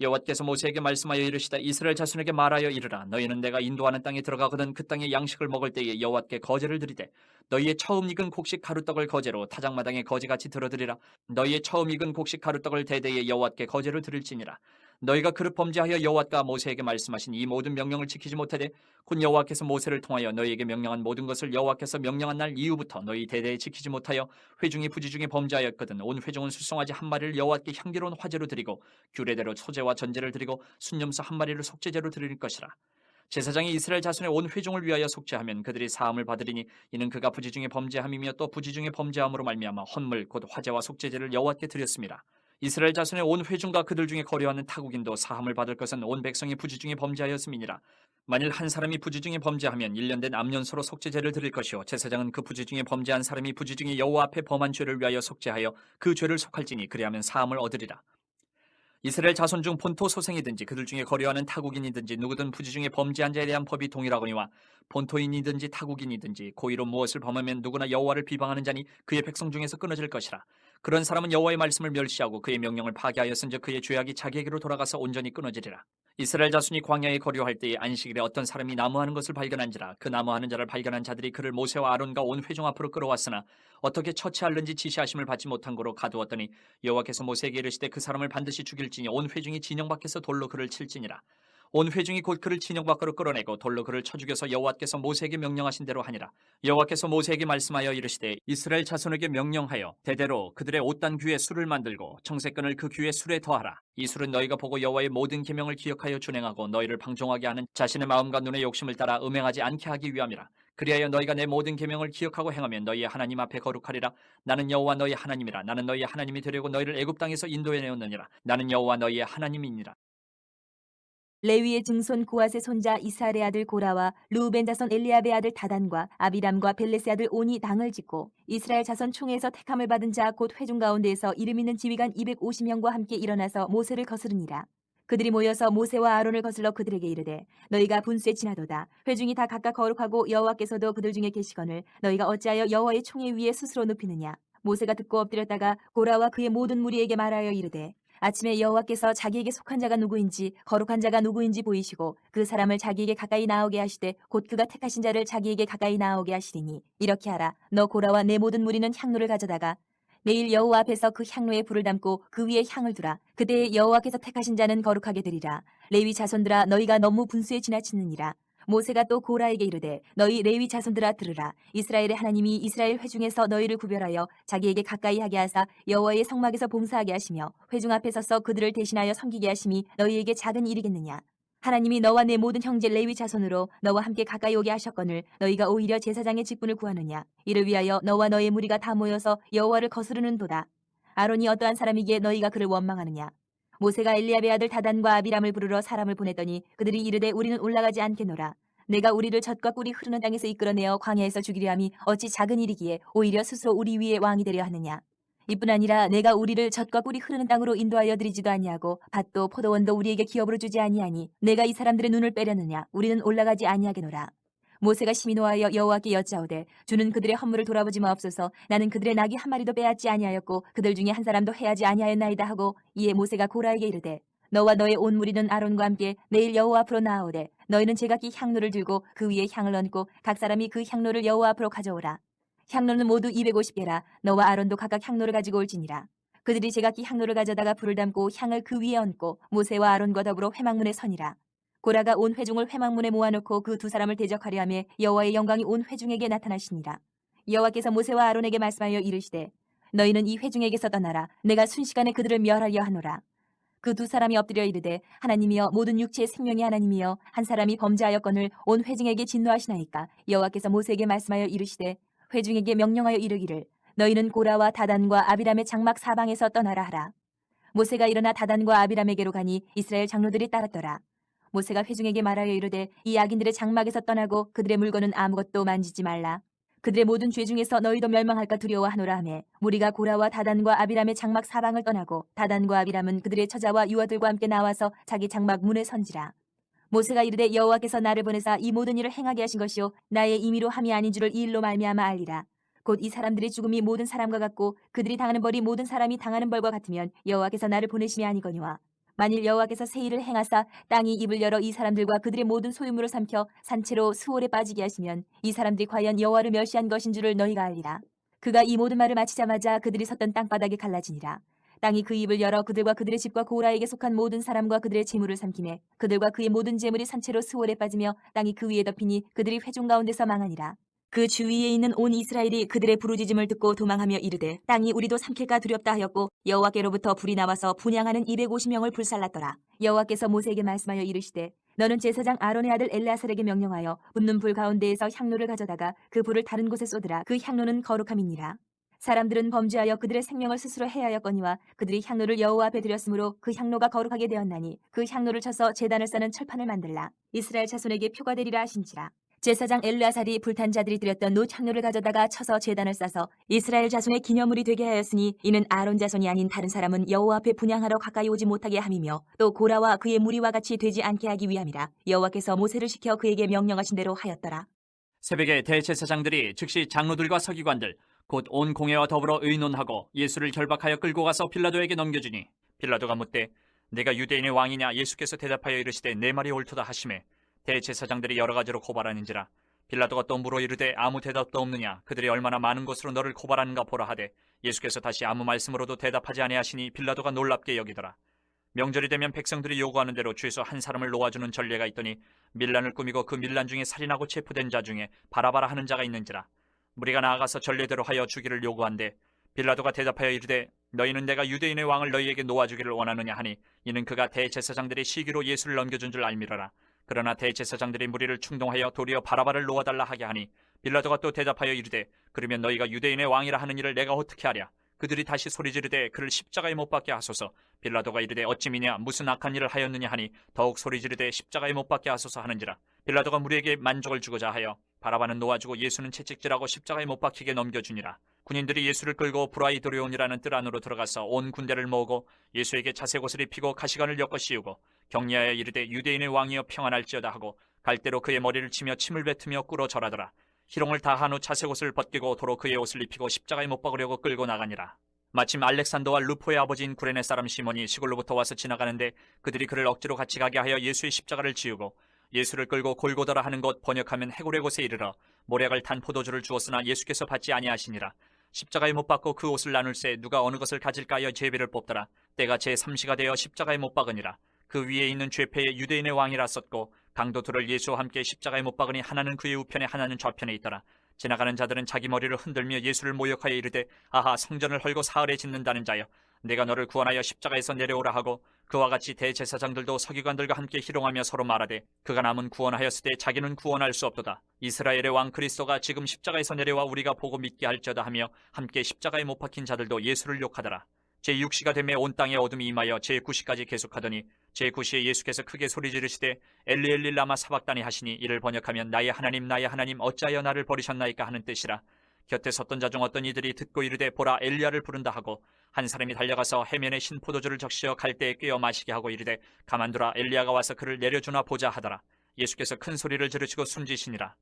여호와께서 모세에게 말씀하여 이르시다 이스라엘 자손에게 말하여 이르라. 너희는 내가 인도하는 땅에 들어가거든 그 땅의 양식을 먹을 때에 여호와께 거제를 드리되 너희의 처음 익은 곡식 가루떡을 거제로 타작마당에 거제같이 들어드리라. 너희의 처음 익은 곡식 가루떡을 대대에 여호와께 거제로 드릴지니라 너희가 그릇 범죄하여 여호와가 모세에게 말씀하신 이 모든 명령을 지키지 못하되 곧 여호와께서 모세를 통하여 너희에게 명령한 모든 것을 여호와께서 명령한 날 이후부터 너희 대대에 지키지 못하여 회중이 부지중에 범죄하였거든 온 회중은 수송아지 한 마리를 여호와께 향기로운 화제로 드리고 규례대로 소제와 전제를 드리고 순념소 한 마리를 속죄제로 드릴 것이라 제사장이 이스라엘 자손의 온 회중을 위하여 속죄하면 그들이 사함을 받으리니 이는 그가 부지중에 범죄함이며 또 부지중에 범죄함으로 말미암아 헌물 곧 화제와 속죄제를 여호와께 드렸습니다. 이스라엘 자손의 온 회중과 그들 중에 거류하는 타국인도 사함을 받을 것은 온 백성이 부지중에 범죄하였음이니라. 만일 한 사람이 부지중에 범죄하면 1년 된 암년소로 속죄제를 드릴 것이요 제사장은 그 부지중에 범죄한 사람이 부지중에 여호와 앞에 범한 죄를 위하여 속죄하여 그 죄를 속할지니 그리하면 사함을 얻으리라. 이스라엘 자손 중 본토 소생이든지 그들 중에 거류하는 타국인이든지 누구든 부지 중에 범죄한 자에 대한 법이 동일하거니와 본토인이든지 타국인이든지 고의로 무엇을 범하면 누구나 여호와를 비방하는 자니 그의 백성 중에서 끊어질 것이라 그런 사람은 여호와의 말씀을 멸시하고 그의 명령을 파괴하였은즉 그의 죄악이 자기에게로 돌아가서 온전히 끊어지리라. 이스라엘 자손이 광야에 거류할 때에 안식일에 어떤 사람이 나무하는 것을 발견한지라. 그 나무하는 자를 발견한 자들이 그를 모세와 아론과 온 회중 앞으로 끌어왔으나 어떻게 처치할는지 지시하심을 받지 못한 고로 가두었더니 여호와께서 모세에게 이르시되 그 사람을 반드시 죽일지니 온 회중이 진영 밖에서 돌로 그를 칠지니라 온 회중이 곧 그를 진영 밖으로 끌어내고 돌로 그를 쳐 죽여서 여호와께서 모세에게 명령하신 대로 하니라. 여호와께서 모세에게 말씀하여 이르시되 이스라엘 자손에게 명령하여 대대로 그들의 옷단 귀에 술을 만들고 청색끈을 그 귀에 술에 더하라. 이 술은 너희가 보고 여호와의 모든 계명을 기억하여 준행하고 너희를 방종하게 하는 자신의 마음과 눈의 욕심을 따라 음행하지 않게 하기 위함이라. 그리하여 너희가 내 모든 계명을 기억하고 행하면 너희의 하나님 앞에 거룩하리라. 나는 여호와 너희의 하나님이라. 나는 너희의 하나님이 되려고 너희를 애굽 땅에서 인도해 내었느니라. 나는 여호와 너희의 하나님이니라 레위의 증손 고아의 손자 이스라엘의 아들 고라와 루벤 자손 엘리압의 아들 다단과 아비람과 벨레스의 아들 온이 당을 짓고 이스라엘 자손 총에서 택함을 받은 자 곧 회중 가운데에서 이름 있는 지휘관 250명과 함께 일어나서 모세를 거스르니라. 그들이 모여서 모세와 아론을 거슬러 그들에게 이르되 너희가 분수에 지나도다 회중이 다 각각 거룩하고 여호와께서도 그들 중에 계시거늘 너희가 어찌하여 여호와의 총에 위에 스스로 눕히느냐 모세가 듣고 엎드렸다가 고라와 그의 모든 무리에게 말하여 이르되 아침에 여호와께서 자기에게 속한 자가 누구인지 거룩한 자가 누구인지 보이시고 그 사람을 자기에게 가까이 나오게 하시되 곧 그가 택하신 자를 자기에게 가까이 나오게 하시리니 이렇게 하라. 너 고라와 내 모든 무리는 향로를 가져다가 내일 여호와 앞에서 그 향로에 불을 담고 그 위에 향을 두라. 그때 여호와께서 택하신 자는 거룩하게 되리라. 레위 자손들아 너희가 너무 분수에 지나치느니라 모세가 또 고라에게 이르되 너희 레위 자손들아 들으라. 이스라엘의 하나님이 이스라엘 회중에서 너희를 구별하여 자기에게 가까이 하게 하사 여호와의 성막에서 봉사하게 하시며 회중 앞에 서서 그들을 대신하여 섬기게 하심이 너희에게 작은 일이겠느냐? 하나님이 너와 내 모든 형제 레위 자손으로 너와 함께 가까이 오게 하셨거늘 너희가 오히려 제사장의 직분을 구하느냐? 이를 위하여 너와 너의 무리가 다 모여서 여호와를 거스르는도다. 아론이 어떠한 사람이기에 너희가 그를 원망하느냐 모세가 엘리압의 아들 다단과 아비람을 부르러 사람을 보냈더니 그들이 이르되 우리는 올라가지 않겠노라. 내가 우리를 젖과 꿀이 흐르는 땅에서 이끌어내어 광야에서 죽이려 함이 어찌 작은 일이기에 오히려 스스로 우리 위에 왕이 되려 하느냐. 이뿐 아니라 내가 우리를 젖과 꿀이 흐르는 땅으로 인도하여 드리지도 아니하고 밭도 포도원도 우리에게 기업으로 주지 아니하니 내가 이 사람들의 눈을 빼려느냐 우리는 올라가지 아니하게노라. 모세가 심히 노하여 여호와께 여짜오되 주는 그들의 허물을 돌아보지 마옵소서. 나는 그들의 낙이 한 마리도 빼앗지 아니하였고 그들 중에 한 사람도 해하지 아니하였나이다 하고 이에 모세가 고라에게 이르되 너와 너의 온 무리는 아론과 함께 내일 여호와 앞으로 나아오되 너희는 제각기 향로를 들고 그 위에 향을 얹고 각 사람이 그 향로를 여호와 앞으로 가져오라. 향로는 모두 250개라 너와 아론도 각각 향로를 가지고 올지니라. 그들이 제각기 향로를 가져다가 불을 담고 향을 그 위에 얹고 모세와 아론과 더불어 회막문에 서니라 고라가 온 회중을 회막문에 모아놓고 그 두 사람을 대적하려 하며 여호와의 영광이 온 회중에게 나타나시니라. 여호와께서 모세와 아론에게 말씀하여 이르시되 너희는 이 회중에게서 떠나라. 내가 순식간에 그들을 멸하려 하노라. 그 두 사람이 엎드려 이르되 하나님이여 모든 육체의 생명이 하나님이여 한 사람이 범죄하였거늘 온 회중에게 진노하시나이까 여호와께서 모세에게 말씀하여 이르시되 회중에게 명령하여 이르기를 너희는 고라와 다단과 아비람의 장막 사방에서 떠나라 하라. 모세가 일어나 다단과 아비람에게로 가니 이스라엘 장로들이 따랐더라. 모세가 회중에게 말하여 이르되 이 악인들의 장막에서 떠나고 그들의 물건은 아무것도 만지지 말라. 그들의 모든 죄 중에서 너희도 멸망할까 두려워하노라 하매 무리가 고라와 다단과 아비람의 장막 사방을 떠나고 다단과 아비람은 그들의 처자와 유아들과 함께 나와서 자기 장막 문에 선지라 모세가 이르되 여호와께서 나를 보내사 이 모든 일을 행하게 하신 것이요 나의 임의로 함이 아닌 줄을 이 일로 말미암아 알리라 곧 이 사람들의 죽음이 모든 사람과 같고 그들이 당하는 벌이 모든 사람이 당하는 벌과 같으면 여호와께서 나를 보내심이 아니거니와 만일 여호와께서 새 일을 행하사 땅이 입을 열어 이 사람들과 그들의 모든 소유물을 삼켜 산채로 수월에 빠지게 하시면 이 사람들이 과연 여호와를 멸시한 것인 줄을 너희가 알리라. 그가 이 모든 말을 마치자마자 그들이 섰던 땅바닥이 갈라지니라. 땅이 그 입을 열어 그들과 그들의 집과 고라에게 속한 모든 사람과 그들의 재물을 삼키매 그들과 그의 모든 재물이 산채로 수월에 빠지며 땅이 그 위에 덮이니 그들이 회중 가운데서 망하니라. 그 주위에 있는 온 이스라엘이 그들의 부르짖음을 듣고 도망하며 이르되 땅이 우리도 삼킬까 두렵다 하였고 여호와께로부터 불이 나와서 분양하는 250명을 불살랐더라. 여호와께서 모세에게 말씀하여 이르시되 너는 제사장 아론의 아들 엘레아살에게 명령하여 붙는 불 가운데에서 향로를 가져다가 그 불을 다른 곳에 쏟으라. 그 향로는 거룩함이니라. 사람들은 범죄하여 그들의 생명을 스스로 해하였거니와 그들이 향로를 여호와 앞에 드렸으므로 그 향로가 거룩하게 되었나니 그 향로를 쳐서 제단을 싸는 철판을 만들라. 이스라엘 자손에게 표가 되리라 하신지라. 제사장 엘르아살이 불탄 자들이 드렸던 노 향로를 가져다가 쳐서 제단을 싸서 이스라엘 자손의 기념물이 되게 하였으니 이는 아론 자손이 아닌 다른 사람은 여호와 앞에 분양하러 가까이 오지 못하게 함이며 또 고라와 그의 무리와 같이 되지 않게 하기 위함이라 여호와께서 모세를 시켜 그에게 명령하신 대로 하였더라. 새벽에 대제사장들이 즉시 장로들과 서기관들 곧 온 공회와 더불어 의논하고 예수를 결박하여 끌고 가서 빌라도에게 넘겨주니 빌라도가 묻되 내가 유대인의 왕이냐? 예수께서 대답하여 이르시되 내 말이 옳도다 하심에 대제사장들이 여러 가지로 고발하는지라 빌라도가 또 물어 이르되 아무 대답도 없느냐? 그들이 얼마나 많은 것으로 너를 고발하는가 보라 하되 예수께서 다시 아무 말씀으로도 대답하지 아니하시니 빌라도가 놀랍게 여기더라. 명절이 되면 백성들이 요구하는 대로 죄수 한 사람을 놓아주는 전례가 있더니 밀란을 꾸미고 그 밀란 중에 살인하고 체포된 자 중에 바라바라 하는 자가 있는지라 무리가 나아가서 전례대로 하여 주기를 요구한데 빌라도가 대답하여 이르되 너희는 내가 유대인의 왕을 너희에게 놓아주기를 원하느냐 하니 이는 그가 대제사장들의 시기로 예수를 넘겨준 줄 알미러라 그러나 대제사장들이 무리를 충동하여 도리어 바라바를 놓아달라 하게 하니 빌라도가 또 대답하여 이르되 그러면 너희가 유대인의 왕이라 하는 일을 내가 어떻게 하랴? 그들이 다시 소리 지르되 그를 십자가에 못 박게 하소서. 빌라도가 이르되 어찌미냐 무슨 악한 일을 하였느냐 하니 더욱 소리 지르되 십자가에 못 박게 하소서 하는지라. 빌라도가 무리에게 만족을 주고자 하여 바라바는 놓아주고 예수는 채찍질하고 십자가에 못 박히게 넘겨주니라. 군인들이 예수를 끌고 브라이도리온이라는 뜰 안으로 들어가서 온 군대를 모으고 예수에게 자색옷을 입히고 가시관을 엮어 씌우고 격리하여 이르되 유대인의 왕이여 평안할지어다 하고 갈대로 그의 머리를 치며 침을 뱉으며 꿇어 절하더라. 희롱을 다한 후 자색 옷을 벗기고 도로 그의 옷을 입히고 십자가에 못 박으려고 끌고 나가니라. 마침 알렉산더와 루포의 아버지인 구레네 사람 시몬이 시골로부터 와서 지나가는데 그들이 그를 억지로 같이 가게 하여 예수의 십자가를 지우고 예수를 끌고 골고더라 하는 곳 번역하면 해골의 곳에 이르러 모략을 탄 포도주를 주었으나 예수께서 받지 아니하시니라. 십자가에 못 박고 그 옷을 나눌 새 누가 어느 것을 가질까 하여 제비를 뽑더라. 때가 제 삼시가 되어 십자가에 못 박으니라 그 위에 있는 죄패에 유대인의 왕이라 썼고 강도 둘을 예수와 함께 십자가에 못 박으니 하나는 그의 우편에 하나는 좌편에 있더라. 지나가는 자들은 자기 머리를 흔들며 예수를 모욕하여 이르되 아하 성전을 헐고 사흘에 짓는다는 자여 내가 너를 구원하여 십자가에서 내려오라 하고 그와 같이 대제사장들도 서기관들과 함께 희롱하며 서로 말하되 그가 남은 구원하였으되 자기는 구원할 수 없도다. 이스라엘의 왕 그리스도가 지금 십자가에서 내려와 우리가 보고 믿게 할지어다 하며 함께 십자가에 못 박힌 자들도 예수를 욕하더라 제6시가 되매 온 땅에 어둠이 임하여 제9시까지 계속하더니 제9시에 예수께서 크게 소리 지르시되 엘리 엘리 라마 사박다니 하시니 이를 번역하면 나의 하나님 나의 하나님 어찌하여 나를 버리셨나이까 하는 뜻이라. 곁에 섰던 자 중 어떤 이들이 듣고 이르되 보라 엘리야를 부른다 하고 한 사람이 달려가서 해면에 신 포도주를 적시어 갈대에 꿰어 마시게 하고 이르되 가만두라 엘리야가 와서 그를 내려주나 보자 하더라. 예수께서 큰 소리를 지르시고 숨지시니라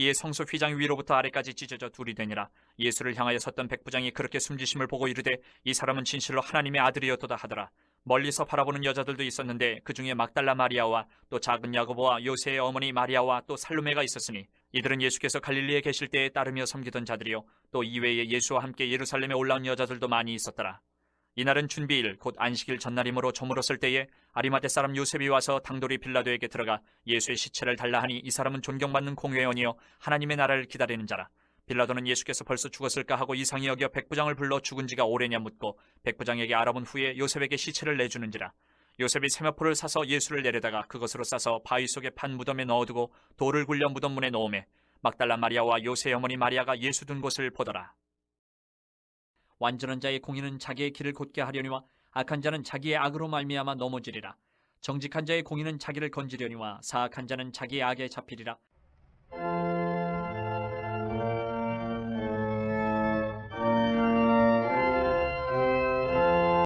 이에 성소 휘장 위로부터 아래까지 찢어져 둘이 되니라. 예수를 향하여 섰던 백부장이 그렇게 숨지심을 보고 이르되 이 사람은 진실로 하나님의 아들이었도다 하더라. 멀리서 바라보는 여자들도 있었는데 그 중에 막달라 마리아와 또 작은 야고보와 요새의 어머니 마리아와 또 살루메가 있었으니 이들은 예수께서 갈릴리에 계실 때에 따르며 섬기던 자들이요. 또 이외에 예수와 함께 예루살렘에 올라온 여자들도 많이 있었더라 이날은 준비일 곧 안식일 전날이므로 저물었을 때에 아리마대 사람 요셉이 와서 당돌이 빌라도에게 들어가 예수의 시체를 달라 하니 이 사람은 존경받는 공회원이요 하나님의 나라를 기다리는 자라. 빌라도는 예수께서 벌써 죽었을까 하고 이상히 여겨 백부장을 불러 죽은 지가 오래냐 묻고 백부장에게 알아본 후에 요셉에게 시체를 내주는지라. 요셉이 세마포를 사서 예수를 내려다가 그것으로 싸서 바위 속에 판 무덤에 넣어두고 돌을 굴려 무덤 문에 놓음에 막달라 마리아와 요새 어머니 마리아가 예수 둔 곳을 보더라 완전한 자의 공의는 자기의 길을 곧게 하려니와 악한 자는 자기의 악으로 말미암아 넘어지리라. 정직한 자의 공의는 자기를 건지려니와 사악한 자는 자기의 악에 잡히리라